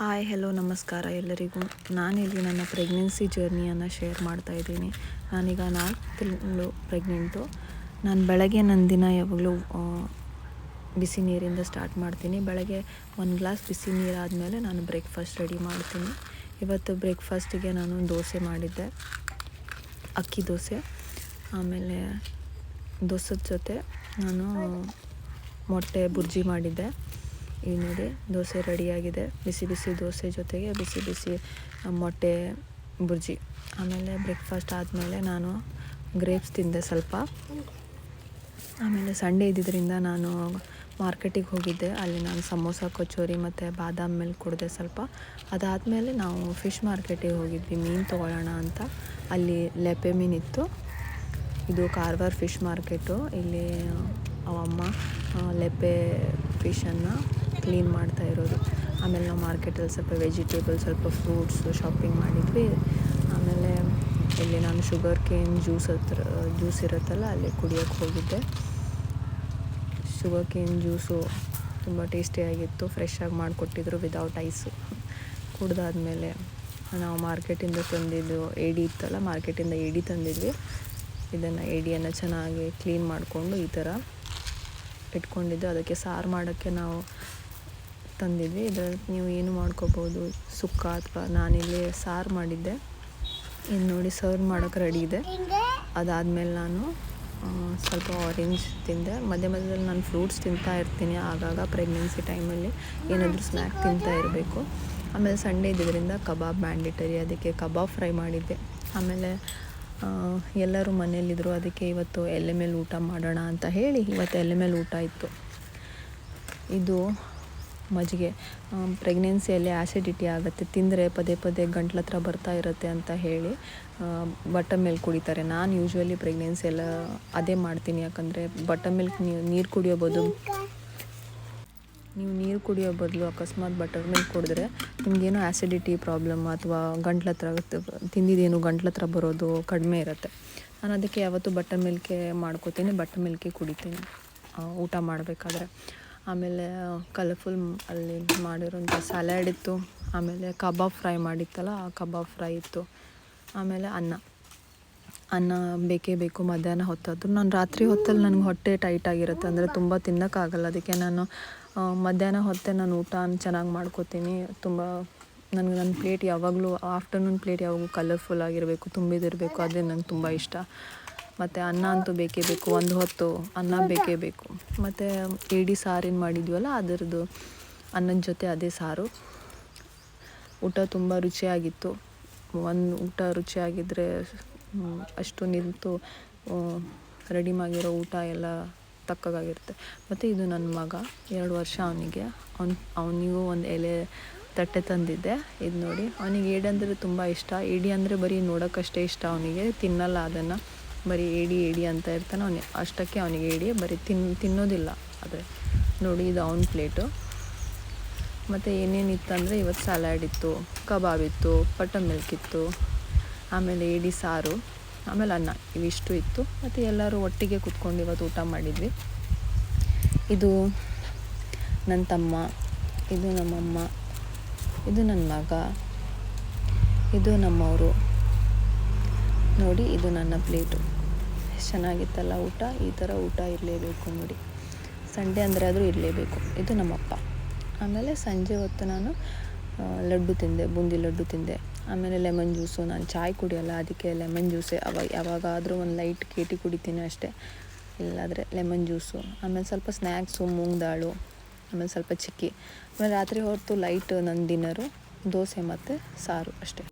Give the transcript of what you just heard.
Hi hello ನಮಸ್ಕಾರ ಎಲ್ಲರಿಗೂ. ನಾನಿಲ್ಲಿ ನನ್ನ ಪ್ರೆಗ್ನೆನ್ಸಿ ಜರ್ನಿಯನ್ನು ಶೇರ್ ಮಾಡ್ತಾ ಇದ್ದೀನಿ. ನಾನೀಗ ನಾಲ್ಕು ತಿಂಗಳು ಪ್ರೆಗ್ನೆಂಟು ನಾನು ಬೆಳಗ್ಗೆ ನನ್ನ ದಿನ ಯಾವಾಗಲೂ ಬಿಸಿ ನೀರಿಂದ ಸ್ಟಾರ್ಟ್ ಮಾಡ್ತೀನಿ. ಬೆಳಗ್ಗೆ ಒಂದು ಗ್ಲಾಸ್ ಬಿಸಿ ನೀರಾದಮೇಲೆ ನಾನು ಬ್ರೇಕ್ಫಾಸ್ಟ್ ರೆಡಿ ಮಾಡ್ತೀನಿ. ಇವತ್ತು ಬ್ರೇಕ್ಫಾಸ್ಟಿಗೆ ನಾನು ದೋಸೆ ಮಾಡಿದ್ದೆ. ಅಕ್ಕಿ ದೋಸೆ. ಆಮೇಲೆ ದೋಸದ ಜೊತೆ ನಾನು ಮೊಟ್ಟೆ ಬುರ್ಜಿ ಮಾಡಿದ್ದೆ. ಈಗ ನೋಡಿ ದೋಸೆ ರೆಡಿಯಾಗಿದೆ. ಬಿಸಿ ಬಿಸಿ ದೋಸೆ ಜೊತೆಗೆ ಬಿಸಿ ಬಿಸಿ ಮೊಟ್ಟೆ, ಬುರ್ಜಿ. ಆಮೇಲೆ ಬ್ರೇಕ್ಫಾಸ್ಟ್ ಆದಮೇಲೆ ನಾನು ಗ್ರೇಪ್ಸ್ ತಿಂದೆ ಸ್ವಲ್ಪ. ಆಮೇಲೆ ಸಂಡೇ ಇದ್ದಿದ್ದರಿಂದ ನಾನು ಮಾರ್ಕೆಟಿಗೆ ಹೋಗಿದ್ದೆ. ಅಲ್ಲಿ ನಾನು ಸಮೋಸ, ಕಚೋರಿ ಮತ್ತು ಬಾದಾಮ್ ಮಿಲ್ಕ್ ಕುಡಿದೆ ಸ್ವಲ್ಪ. ಅದಾದಮೇಲೆ ನಾವು ಫಿಶ್ ಮಾರ್ಕೆಟಿಗೆ ಹೋಗಿದ್ವಿ, ಮೀನು ತೊಗೊಳ್ಳೋಣ ಅಂತ. ಅಲ್ಲಿ ಲೆಪೆ ಮೀನಿತ್ತು ಇದು ಕಾರವಾರ ಫಿಶ್ ಮಾರ್ಕೆಟು. ಇಲ್ಲಿ ಅವಮ್ಮ ಲೆಪೆ ಫಿಶನ್ನು ಕ್ಲೀನ್ ಮಾಡ್ತಾ ಇರೋದು. ಆಮೇಲೆ ನಾವು ಮಾರ್ಕೆಟಲ್ಲಿ ಸ್ವಲ್ಪ ವೆಜಿಟೇಬಲ್ ಸ್ವಲ್ಪ ಫ್ರೂಟ್ಸು ಶಾಪಿಂಗ್ ಮಾಡಿದ್ವಿ. ಆಮೇಲೆ ಇಲ್ಲಿ ನಾನು ಶುಗರ್ ಕೇನ್ ಜ್ಯೂಸ್ ಹತ್ರ ಜ್ಯೂಸ್ ಇರುತ್ತಲ್ಲ, ಅಲ್ಲಿ ಕುಡಿಯೋಕ್ಕೆ ಹೋಗಿದ್ದೆ. ಶುಗರ್ ಕೇನ್ ಜ್ಯೂಸು ತುಂಬ ಟೇಸ್ಟಿಯಾಗಿತ್ತು ಫ್ರೆಶ್ಶಾಗಿ ಮಾಡಿಕೊಟ್ಟಿದ್ರು ವಿದೌಟ್ ಐಸು ಕುಡ್ದಾದ್ಮೇಲೆ ನಾವು ಮಾರ್ಕೆಟಿಂದ ತಂದಿದ್ದು ಏಡಿ ಇತ್ತಲ್ಲ, ಮಾರ್ಕೆಟಿಂದ ಏಡಿ ತಂದಿದ್ವಿ. ಇದನ್ನು ಏಡಿಯನ್ನು ಚೆನ್ನಾಗಿ ಕ್ಲೀನ್ ಮಾಡಿಕೊಂಡು ಈ ಥರ ಇಟ್ಕೊಂಡಿದ್ದು. ಅದಕ್ಕೆ ಸಾರು ಮಾಡೋಕ್ಕೆ ನಾವು ತಂದಿದ್ವಿ. ಇದರಲ್ಲಿ ನೀವು ಏನು ಮಾಡ್ಕೋಬೋದು? ಸುಕ್ಕ ಅಥವಾ ನಾನಿಲ್ಲಿ ಸಾರು ಮಾಡಿದ್ದೆ. ಇನ್ನು ನೋಡಿ ಸರ್ವ್ ಮಾಡೋಕೆ ರೆಡಿ ಇದೆ. ಅದಾದಮೇಲೆ ನಾನು ಸ್ವಲ್ಪ ಆರೆಂಜ್ ತಿಂದೆ. ಮಧ್ಯ ಮಧ್ಯದಲ್ಲಿ ನಾನು ಫ್ರೂಟ್ಸ್ ತಿಂತಾ ಇರ್ತೀನಿ ಆಗಾಗ ಪ್ರೆಗ್ನೆನ್ಸಿ ಟೈಮಲ್ಲಿ ಏನಾದರೂ ಸ್ನ್ಯಾಕ್ ತಿಂತಾ ಇರಬೇಕು. ಆಮೇಲೆ ಸಂಡೇ ಇದ್ದಿದ್ದರಿಂದ ಕಬಾಬ್ ಮ್ಯಾಂಡೇಟರಿ ಅದಕ್ಕೆ ಕಬಾಬ್ ಫ್ರೈ ಮಾಡಿದ್ದೆ. ಆಮೇಲೆ ಎಲ್ಲರೂ ಮನೆಯಲ್ಲಿದ್ದರು ಅದಕ್ಕೆ ಇವತ್ತು ಎಲೆ ಮೇಲೆ ಊಟ ಮಾಡೋಣ ಅಂತ ಹೇಳಿ ಇವತ್ತು ಎಲೆ ಮೇಲೆ ಊಟ ಇತ್ತು. ಇದು ಮಜ್ಜಿಗೆ ಪ್ರೆಗ್ನೆನ್ಸಿಯಲ್ಲಿ ಆ್ಯಸಿಡಿಟಿ ಆಗುತ್ತೆ. ತಿಂದರೆ ಪದೇ ಪದೇ ಗಂಟ್ಲ ಹತ್ರ ಬರ್ತಾ ಇರುತ್ತೆ ಅಂತ ಹೇಳಿ ಬಟರ್ ಮಿಲ್ಕ್ ಕುಡಿತಾರೆ. ನಾನು ಯೂಶ್ವಲಿ ಪ್ರೆಗ್ನೆನ್ಸಿ ಎಲ್ಲ ಅದೇ ಮಾಡ್ತೀನಿ. ಯಾಕಂದರೆ ಬಟರ್ ಮಿಲ್ಕ್ ನೀವು ನೀರು ಕುಡಿಯೋ ಬದಲು ನೀವು ನೀರು ಕುಡಿಯೋ ಬದಲು ಅಕಸ್ಮಾತ್ ಬಟರ್ ಮಿಲ್ಕ್ ಕುಡಿದ್ರೆ ನಿಮಗೇನೋ ಆ್ಯಸಿಡಿಟಿ ಪ್ರಾಬ್ಲಮ್ ಅಥವಾ ಗಂಟ್ಲ ಹತ್ರ ತಿಂದಿದ್ದೇನು ಗಂಟ್ಲ ಹತ್ರ ಬರೋದು ಕಡಿಮೆ ಇರುತ್ತೆ. ನಾನು ಅದಕ್ಕೆ ಯಾವತ್ತೂ ಬಟರ್ ಮಿಲ್ಕೇ ಮಾಡ್ಕೋತೀನಿ. ಬಟರ್ ಮಿಲ್ಕೇ ಕುಡಿತೀನಿ. ಊಟ ಮಾಡಬೇಕಾದ್ರೆ. ಆಮೇಲೆ ಕಲರ್ಫುಲ್ ಅಲ್ಲಿ ಮಾಡಿರೋಂಥ ಸ್ಯಾಲಾಡ್ ಇತ್ತು. ಆಮೇಲೆ ಕಬಾಬ್ ಫ್ರೈ ಮಾಡಿತ್ತಲ್ಲ, ಆ ಕಬಾಬ್ ಫ್ರೈ ಇತ್ತು. ಆಮೇಲೆ ಅನ್ನ. ಅನ್ನ ಬೇಕೇ ಬೇಕು ಮಧ್ಯಾಹ್ನ ಹೊತ್ತಾದ್ರು ನಾನು ರಾತ್ರಿ ಹೊತ್ತಲ್ಲಿ ನನಗೆ ಹೊಟ್ಟೆ ಟೈಟ್ ಆಗಿರುತ್ತೆ. ಅಂದರೆ ತುಂಬ ತಿನ್ನೋಕ್ಕಾಗಲ್ಲ. ಅದಕ್ಕೆ ನಾನು ಮಧ್ಯಾಹ್ನ ಹೊತ್ತೆ ನಾನು ಊಟ ಚೆನ್ನಾಗಿ ಮಾಡ್ಕೋತೀನಿ. ತುಂಬ ನನಗೆ ನನ್ನ ಪ್ಲೇಟ್ ಯಾವಾಗಲೂ ಆಫ್ಟರ್ನೂನ್ ಪ್ಲೇಟ್ ಯಾವಾಗಲೂ ಕಲರ್ಫುಲ್ ಆಗಿರಬೇಕು, ತುಂಬಿದಿರಬೇಕು. ಅದೇ ನಂಗೆ ತುಂಬ ಇಷ್ಟ. ಮತ್ತು ಅನ್ನ ಅಂತೂ ಬೇಕೇ ಬೇಕು, ಒಂದು ಹೊತ್ತು ಅನ್ನ ಬೇಕೇ ಬೇಕು. ಮತ್ತು ಏಡಿ ಸಾರೇನು ಮಾಡಿದ್ವಲ್ಲ, ಅದರದ್ದು ಅನ್ನದ ಜೊತೆ ಅದೇ ಸಾರು. ಊಟ ತುಂಬ ರುಚಿಯಾಗಿತ್ತು. ಒಂದು ಊಟ ರುಚಿಯಾಗಿದ್ದರೆ ಅಷ್ಟು ನಿಂತು ರೆಡಿ ಮಾಡಿರೋ ಊಟ ಎಲ್ಲ ತಕ್ಕಗಾಗಿರುತ್ತೆ. ಮತ್ತು ಇದು ನನ್ನ ಮಗ, ಎರಡು ವರ್ಷ ಅವನಿಗೆ. ಅವ್ನು, ಅವನಿಗೂ ಒಂದು ಎಲೆ ತಟ್ಟೆ ತಂದಿದ್ದೆ. ಇದು ನೋಡಿ, ಅವನಿಗೆ ಏಡಿ ಅಂದರೆ ತುಂಬ ಇಷ್ಟ. ಏಡಿ ಅಂದರೆ ಬರೀ ನೋಡೋಕ್ಕಷ್ಟೇ ಇಷ್ಟ ಅವನಿಗೆ. ತಿನ್ನಲ್ಲ ಅದನ್ನು. ಬರೀ ಏಡಿ ಏಡಿ ಅಂತ ಇರ್ತಾನೆ ಅವನಿಗೆ ಅಷ್ಟಕ್ಕೆ ಅವನಿಗೆ ಏಡಿ ಬರೀ ತಿನ್ ತಿನ್ನೋದಿಲ್ಲ. ಆದರೆ ನೋಡಿ ಇದು ಅವನ ಪ್ಲೇಟು. ಮತ್ತು ಏನೇನಿತ್ತು ಅಂದರೆ ಇವತ್ತು ಸಲಾಡ್ ಇತ್ತು, ಕಬಾಬ್ ಇತ್ತು ಪಟ್ಟ ಮಿಲ್ಕ್ ಇತ್ತು, ಆಮೇಲೆ ಏಡಿ ಸಾರು, ಆಮೇಲೆ ಅನ್ನ. ಇವಿಷ್ಟು ಇತ್ತು. ಮತ್ತು ಎಲ್ಲರೂ ಒಟ್ಟಿಗೆ ಕುತ್ಕೊಂಡು ಇವತ್ತು ಊಟ ಮಾಡಿದ್ವಿ. ಇದು ನನ್ನ ತಮ್ಮ, ಇದು ನಮ್ಮಮ್ಮ, ಇದು ನನ್ನ ಮಗ, ಇದು ನಮ್ಮವರು. ನೋಡಿ ಇದು ನನ್ನ ಪ್ಲೇಟು. ಎಷ್ಟು ಚೆನ್ನಾಗಿತ್ತಲ್ಲ ಊಟ? ಈ ಥರ ಊಟ ಇರಲೇಬೇಕು ನೋಡಿ. ಸಂಡೇ ಅಂದರೆ ಆದರೂ ಇರಲೇಬೇಕು. ಇದು ನಮ್ಮಪ್ಪ. ಆಮೇಲೆ ಸಂಜೆ ಹೊತ್ತು ನಾನು ಲಡ್ಡು ತಿಂದೆ, ಬೂಂದಿ ಲಡ್ಡು ತಿಂದೆ. ಆಮೇಲೆ ಲೆಮನ್ ಜ್ಯೂಸು, ನಾನು ಚಾಯ್ ಕುಡಿಯೋಲ್ಲ, ಅದಕ್ಕೆ ಲೆಮನ್ ಜ್ಯೂಸೆ. ಅವಾಗ ಯಾವಾಗಾದರೂ ಒಂದು ಲೈಟ್ ಕೇಟಿ ಕುಡಿತೀನಿ ಅಷ್ಟೇ. ಇಲ್ಲಾದರೆ ಲೆಮನ್ ಜ್ಯೂಸು. ಆಮೇಲೆ ಸ್ವಲ್ಪ ಸ್ನ್ಯಾಕ್ಸು ಮೂಂಗ್ ದಾಳು ಆಮೇಲೆ ಸ್ವಲ್ಪ ಚಿಕ್ಕಿ. ಆಮೇಲೆ ರಾತ್ರಿ ಹೊರತು ಲೈಟ್ ನನ್ನ ದಿನರು ದೋಸೆ ಮತ್ತು ಸಾರು ಅಷ್ಟೇ.